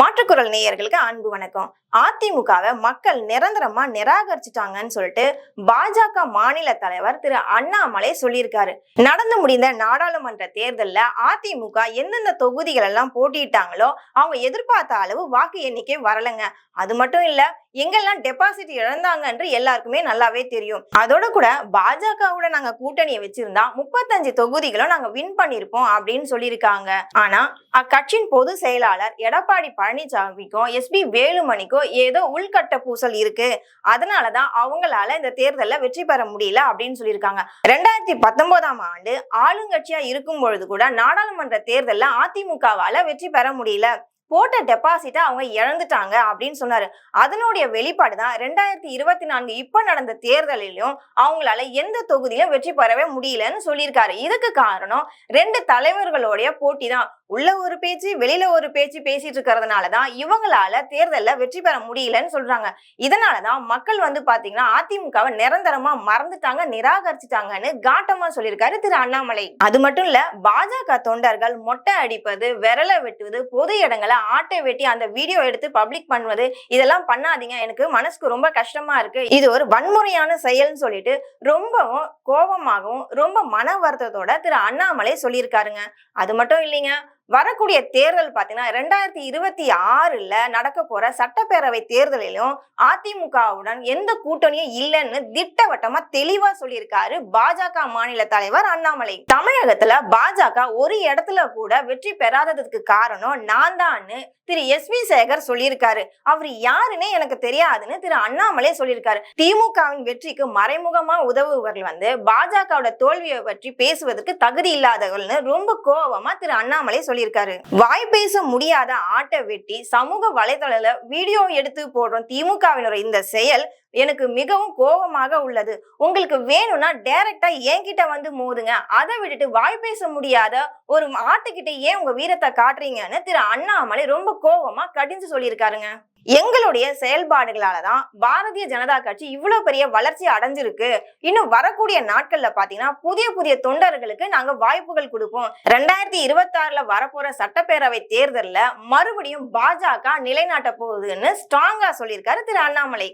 மாற்று திருக்குறள் நேயர்களுக்கு அன்பு வணக்கம். அதிமுகவை மக்கள் நிரந்தரமா நிராகரிச்சுட்டாங்கன்னு சொல்லிட்டு பாஜக மாநில தலைவர் திரு அண்ணாமலை சொல்லியிருக்காரு. நடந்து முடிந்த நாடாளுமன்ற தேர்தலில் அதிமுக எந்தெந்த தொகுதிகள் எல்லாம் போட்டியிட்டாங்களோ அவங்க எதிர்பார்த்த அளவு வாக்கு எண்ணிக்கை வரலங்க. அது மட்டும் இல்ல எங்கெல்லாம் டெபாசிட் இழந்தாங்க என்று எல்லாருக்குமே நல்லாவே தெரியும். அதோட கூட பாஜகவோட நாங்க கூட்டணியை வச்சிருந்தா முப்பத்தஞ்சு தொகுதிகளும் நாங்க வின் பண்ணிருப்போம் அப்படின்னு சொல்லியிருக்காங்க. ஆனா அக்கட்சியின் பொது செயலாளர் எடப்பாடி பழனிசாமிக்கும் எஸ்பி வேலுமணிக்கும் ஏதோ உள்கட்ட பூசல் இருக்கு. அதனாலதான் அவங்களால இந்த தேர்தலில் வெற்றி பெற முடியல அப்படின்னு சொல்லியிருக்காங்க. ரெண்டாயிரத்தி பத்தொன்பதாம் ஆண்டு ஆளுங்கட்சியா இருக்கும் பொழுது கூட நாடாளுமன்ற தேர்தலில் அதிமுகவால வெற்றி பெற முடியல. போட்ட டெபாசிட்டை அவங்க இழந்துட்டாங்க அப்படின்னு சொன்னாரு. அதனுடைய வெளிப்பாடு தான் ரெண்டாயிரத்தி இருபத்தி நான்கு இப்போ நடந்த தேர்தலிலும் அவங்களால எந்த தொகுதியிலும் வெற்றி பெறவே முடியலன்னு சொல்லியிருக்காரு. இதுக்கு காரணம் ரெண்டு தலைவர்களுடைய போட்டி தான். உள்ள ஒரு பேச்சு வெளியில ஒரு பேச்சு பேசிட்டு இருக்கிறதுனால தான் இவங்களால தேர்தல்ல வெற்றி பெற முடியலன்னு சொல்றாங்க. இதனாலதான் மக்கள் வந்து பாத்தீங்கன்னா அதிமுகவை நிரந்தரமா மறந்துட்டாங்க நிராகரிச்சுட்டாங்கன்னு காட்டமா சொல்லியிருக்காரு திரு அண்ணாமலை. அது மட்டும் இல்ல பாஜக தொண்டர்கள் மொட்டை அடிப்பது விரலை வெட்டுவது பொது இடங்களை ஆட்டை வெட்டி அந்த வீடியோ எடுத்து பப்ளிக் பண்ணுவது இதெல்லாம் பண்ணாதீங்க. எனக்கு மனசுக்கு ரொம்ப கஷ்டமா இருக்கு. இது ஒரு வன்முறையான செயல்னு சொல்லிட்டு ரொம்பவும் கோபமாகவும் ரொம்ப மன வருத்தத்தோட திரு அண்ணாமலை சொல்லியிருக்காருங்க. அது மட்டும் இல்லைங்க வரக்கூடிய தேர்தல் பார்த்தீங்கன்னா ரெண்டாயிரத்தி இருபத்தி ஆறுல நடக்க போற சட்டப்பேரவை தேர்தலிலும் அதிமுகவுடன் எந்த கூட்டணியும் இல்லைன்னு திட்டவட்டமா தெளிவா சொல்லியிருக்காரு பாஜக மாநில தலைவர் அண்ணாமலை. தமிழகத்துல பாஜக ஒரு இடத்துல கூட வெற்றி பெறாததுக்கு காரணம் நான் தான்னு திரு எஸ் வி சேகர் சொல்லியிருக்காரு. அவர் யாருன்னே எனக்கு தெரியாதுன்னு திரு அண்ணாமலை சொல்லியிருக்காரு. திமுகவின் வெற்றிக்கு மறைமுகமா உதவுபவர்கள் வந்து பாஜகவோட தோல்வியை பற்றி பேசுவதற்கு தகுதி இல்லாதவர்கள்னு ரொம்ப கோபமாக திரு அண்ணாமலை சொல்லியிருக்காரு. வாய் பேச முடியாத ஆட்டை வெட்டி சமூக வலைதளத்துல வீடியோ எடுத்து போடுறோம் திமுகவினர். இந்த செயல் எனக்கு மிகவும் கோபமாக உள்ளது. உங்களுக்கு வேணும்னா டைரக்டா என்கிட்ட வந்து மோதுங்க. அதை விட்டுட்டு வாய் பேச முடியாத ஒரு ஆட்டுக்கிட்ட ஏன் உங்க வீரத்தை காட்டுறீங்கன்னு திரு அண்ணாமலை ரொம்ப கோபமா கடிஞ்சு சொல்லியிருக்காருங்க. எங்களுடைய செயல்பாடுகளால தான் பாரதிய ஜனதா கட்சி இவ்வளவு பெரிய வளர்ச்சி அடைஞ்சிருக்கு. இன்னும் வரக்கூடிய நாட்கள்ல பாத்தீங்கன்னா புதிய புதிய தொண்டர்களுக்கு நாங்க வாய்ப்புகள் கொடுப்போம். ரெண்டாயிரத்தி இருபத்தி ஆறுல வரப்போற சட்டப்பேரவை தேர்தல்ல மறுபடியும் பாஜக நிலைநாட்ட போகுதுன்னு ஸ்ட்ராங்கா சொல்லியிருக்காரு திரு அண்ணாமலை.